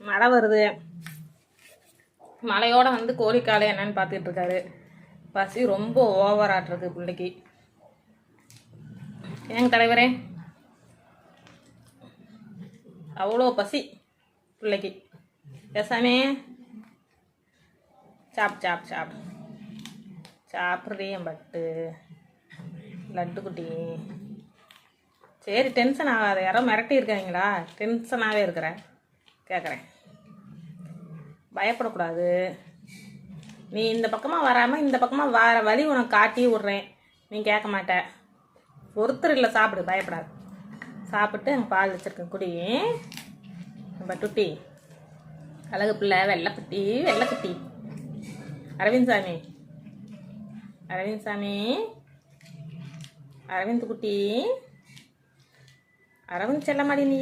மழை வருது. மழையோட வந்து கோழிக்காலை என்னன்னு பார்த்துட்டு இருக்காரு பசி ரொம்ப ஓவராட்டிருக்கு பிள்ளைக்கு. ஏங்க தலைவரே? அவ்வளோ பசி பிள்ளைக்கு. பேசாமே. சாப் சாப் சாப். சாப்பிட்றியன் பட்டு. லட்டு குட்டி. சரி டென்ஷன் ஆகாத. யாரோ மிரட்டி இருக்காங்களா? டென்ஷனாகவே இருக்கிறேன். கேட்குறேன் பயப்படக்கூடாது. நீ இந்த பக்கமாக வராமல் இந்த பக்கமாக வர வழி உனக்கு காட்டி விட்றேன். நீ கேட்க மாட்ட. ஒருத்தர் இல்லை சாப்பிடு பயப்படாது. சாப்பிட்டு அங்கே பால் வச்சுருக்கேன். குடி. நம்ம டுட்டி. அழகு பிள்ளை வெள்ளைக்குட்டி வெள்ளைக்குட்டி. அரவிந்த் சாமி. அரவிந்த் சாமி. அரவிந்த் குட்டி. அரவிந்த் செல்லமாடி நீ.